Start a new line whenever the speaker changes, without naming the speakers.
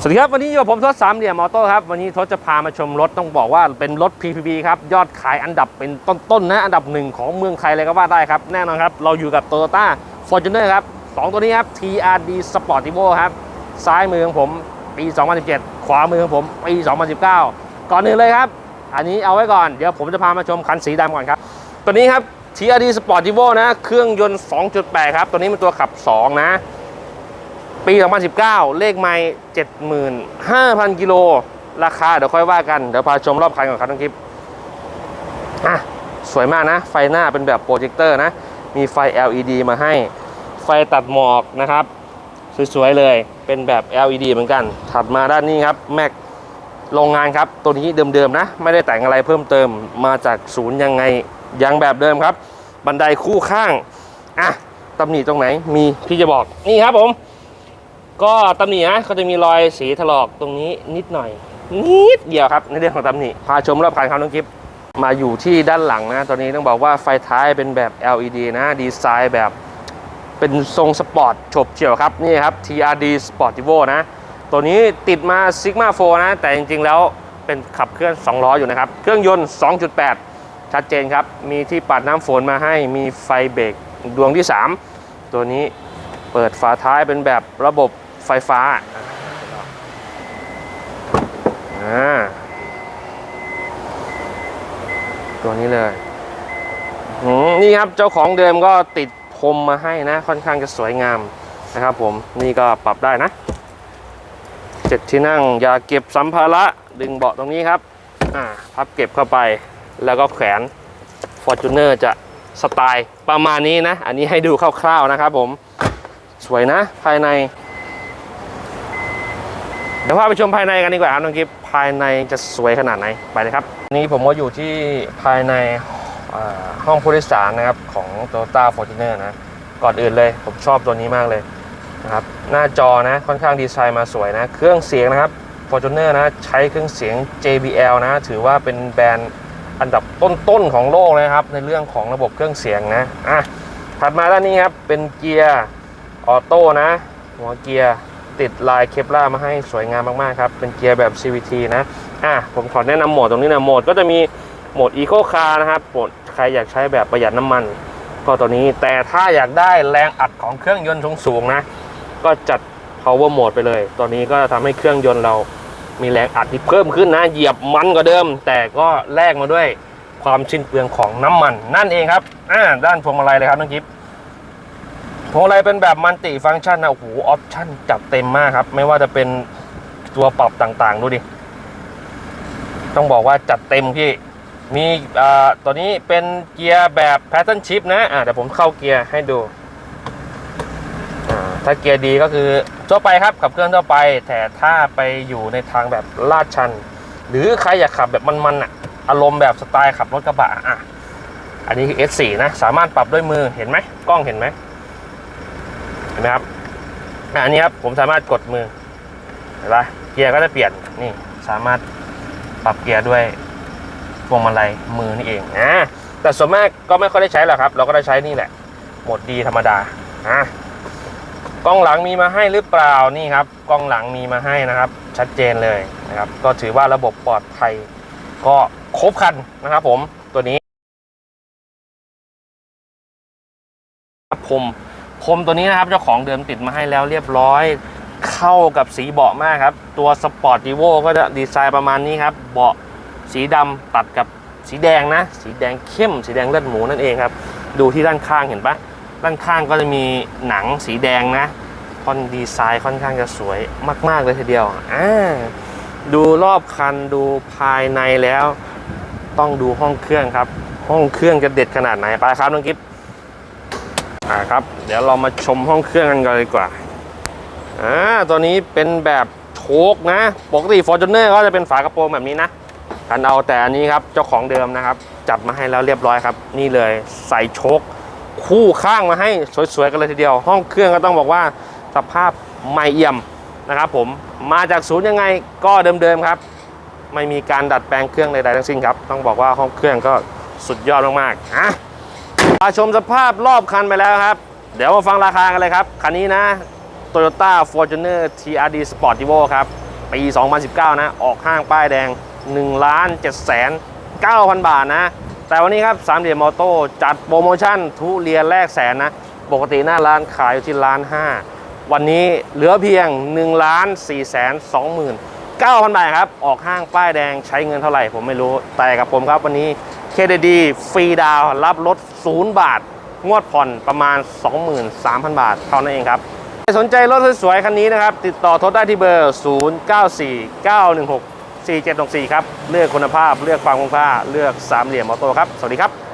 สวัสดีครับวันนี้อยู่กับผมทศสามเหลี่ยมออโต้ครับวันนี้ทศจะพามาชมรถต้องบอกว่าเป็นรถ PPV ครับยอดขายอันดับเป็นต้นๆนะอันดับหนึ่งของเมืองไทยเลยก็ว่าได้ครับ แน่นอนครับ เราอยู่กับ Toyota Fortuner ครับสองตัวนี้ครับ TRD Sportivo ครับ ซ้ายมือของผมปี 2017 ขวามือของผมปี 2019 ก่อนอื่นเลยครับ อันนี้เอาไว้ก่อนเดี๋ยวผมจะพามาชมคันสีดำก่อนครับ ตัวนี้ครับ TRD Sportivo นะเครื่องยนต์ 2.8 ครับตัวนี้เป็นตัวขับ 2 นะ ปี 2019 เลขไม่75,000 กิโล ราคาเดี๋ยวค่อยว่ากัน เดี๋ยวพาชมรอบคันก่อนครับน้องคลิปอะ สวยมากนะ ไฟหน้าเป็นแบบโปรเจคเตอร์นะ มีไฟ LED มาให้ ไฟตัดหมอกนะครับ สวยๆเลย เป็นแบบ LED เหมือนกัน ถัดมาด้านนี้ครับแม็กโรงงานครับ ตัวนี้เดิมๆนะ ไม่ได้แต่งอะไรเพิ่มเติม มาจากศูนย์ยังไง ยังแบบเดิมครับ บันไดคู่ข้าง อะตำหนิตรงไหน มีพี่จะบอก นี่ครับผม ก็ตำหนินะเขาจะมีรอยสีถลอกตรงนี้นิดหน่อย นิดเดียวครับในเรื่องของตำหนิพาชมรอบคันครับน้องกิฟมาอยู่ที่ด้านหลังนะตอนนี้ต้องบอกว่าไฟท้ายเป็นแบบ LED นะดีไซน์แบบเป็นทรงสปอร์ตฉบเฉี่ยวครับ นี่ครับ TRD Sportivo นะ ตัวนี้ติดมา Sigma 4นะ แต่จริงๆแล้วเป็นขับเคลื่อน 2 ล้ออยู่นะครับ เครื่องยนต์ 2.8 ชัดเจนครับ มีที่ปัดน้ำฝนมาให้มีไฟเบรกดวงที่ 3 ตัวนี้เปิดฝาท้ายเป็นแบบระบบ ไฟฟ้าตัวนี้เลยนี่ครับเจ้าของเดิมก็ติดพรมมาให้นะ ค่อนข้างจะสวยงามนะครับผมนี่ก็ปรับได้นะเจ็ดที่นั่ง อย่าเก็บสัมภาระดึงเบาะตรงนี้ครับอ่าพับเก็บเข้าไปแล้วก็แขวน Fortuner จะสไตล์ประมาณนี้นะ อันนี้ให้ดูคร่าวๆนะครับผม สวยนะภายใน ดี๋ยวพาไปชมภายในกันดีกว่าครับน้องกิฟภายในจะสวยขนาดไหนไปเลยครับ นี่ผมก็อยู่ที่ภายในห้องผู้โดยสารนะครับของ Toyota Fortuner นะก่อนอื่นเลยผมชอบตัวนี้มากเลยนะครับหน้าจอนะค่อนข้างดีไซน์มาสวยนะ เครื่องเสียงนะครับ Fortuner นะใช้เครื่องเสียง JBL นะถือว่าเป็นแบรนด์อันดับต้นๆของโลกนะครับ ในเรื่องของระบบเครื่องเสียงนะอะถัดมาด้านนี้ครับเป็นเกียร์ออโต้นะหัวเกียร์ ติดลายเคปล่ามาให้สวยงามมากๆครับ เป็นเกียร์แบบ CVT นะอะผมขอแนะนำโหมดตรงนี้นะโหมดก็จะมีโหมด Eco Car นะครับโหมดใครอยากใช้แบบประหยัดน้ำมัน ก็ตัวนี้แต่ถ้าอยากได้แรงอัดของเครื่องยนต์สูงๆนะ ก็จัด Power Mode ไปเลย ตัวนี้ก็ทำให้เครื่องยนต์เรามีแรงอัดที่เพิ่มขึ้นนะ เหยียบมันกว่าเดิม แต่ก็แลกมาด้วยความสิ้นเปลืองของน้ำมัน นั่นเองครับอ่าด้านพวงมาลัยเลยครับน้องกิฟ วงมาลัยเป็นแบบมัลติฟังก์ชันนะโอ้โหออปชั่นจัดเต็มมากครับ ไม่ว่าจะเป็นตัวปรับต่างๆ ดูดิ ต้องบอกว่าจัดเต็มพี่ มีอ่าตัวนี้เป็นเกียร์แบบ Pattern Shift นะอ่าเดี๋ยวผมเข้าเกียร์ให้ดูถ้าเกียร์ดีก็คือทั่วไปครับขับเคลื่อนทั่วไป แต่ถ้าไปอยู่ในทางแบบลาดชัน หรือใครอยากขับแบบมันๆอะอารมณ์แบบสไตล์ขับรถกระบะอะอันนี้คือ S4 นะ สามารถปรับด้วยมือเห็นไหมกล้องเห็นไหม ห็นไหมครับอันนี้ครับผมสามารถกดมือเห็นปะเกียร์ก็จะเปลี่ยนนี่สามารถปรับเกียร์ด้วยพวงมาลัยมือนี่เองอะแต่ส่วนมากก็ไม่ค่อยได้ใช้หรอกครับ เราก็ได้ใช้นี่แหละโหมดดีธรรมดาอะกล้องหลังมีมาให้หรือเปล่านี่ครับกล้องหลังมีมาให้นะครับ ชัดเจนเลยนะครับ ก็ถือว่าระบบปลอดภัยก็ครบครันนะครับ ผมตัวนี้ผม พรมตัวนี้นะครับเจ้าของเดิมติดมาให้แล้วเรียบร้อย เข้ากับสีเบาะมากครับ ตัวสปอร์ต v ีโวก็จะดีไซน์ประมาณนี้ครับ เบาะสีดำตัดกับสีแดงนะ สีแดงเข้ม สีแดงเลือดหมูนั่นเองครับ ดูที่ด้านข้างเห็นปะด้านข้างก็จะมีหนังสีแดงนะค่อนดีไซน์ค่อนข้างจะสวยมาก ๆ เลยทีเดียวอ่าดูรอบคันดูภายในแล้ว ต้องดูห้องเครื่องครับ ห้องเครื่องจะเด็ดขนาดไหนไปครับน้องกิฟ อ่าครับ เดี๋ยวเรามาชมห้องเครื่องกันก่อนดีกว่าอ่าตัวนี้เป็นแบบโชคนะ ปกติ Fortuner ก็จะเป็นฝากระโปรงแบบนี้นะกันเอาแต่อันนี้ครับเจ้าของเดิมนะครับ จับมาให้แล้วเรียบร้อยครับ นี่เลยใส่โชคคู่ข้างมาให้สวยๆกันเลยทีเดียว ห้องเครื่องก็ต้องบอกว่าสภาพใหม่เอี่ยมนะครับผมมาจากศูนย์ยังไงก็เดิมๆครับ ไม่มีการดัดแปลงเครื่องใดๆทั้งสิ้นครับ ต้องบอกว่าห้องเครื่องก็สุดยอดมากๆอะ มาชมสภาพรอบคันไปแล้วครับ เดี๋ยวมาฟังราคากันเลยครับ คันนี้นะ Toyota Fortuner TRD Sportivo ครับ ปี 2019 นะ ออกห้างป้ายแดง1ล้าน7แสน9,000 บาทนะ แต่วันนี้ครับสามเหลี่ยมมอโต้จัดโปรโมชั่นทุเรียนแลกแสนนะ ปกติหน้าร้านขายอยู่ที่ล้านห้าวันนี้เหลือเพียง1ล้าน4แสน2หมื่น9,000 บาทครับ ออกห้างป้ายแดงใช้เงินเท่าไหร่ผมไม่รู้ แต่กับผมครับวันนี้ KDD ฟรีดาวรับรถ0บาท งวดผ่อนประมาณ 23,000 บาท เท่านั้นเองครับใครสนใจรถสวยๆคันนี้นะครับ ติดต่อโทรได้ที่เบอร์ 0949164764 ครับ เลือกคุณภาพเลือกความคุ้มค่า เลือกสามเหลี่ยมมอโต้ครับ สวัสดีครับ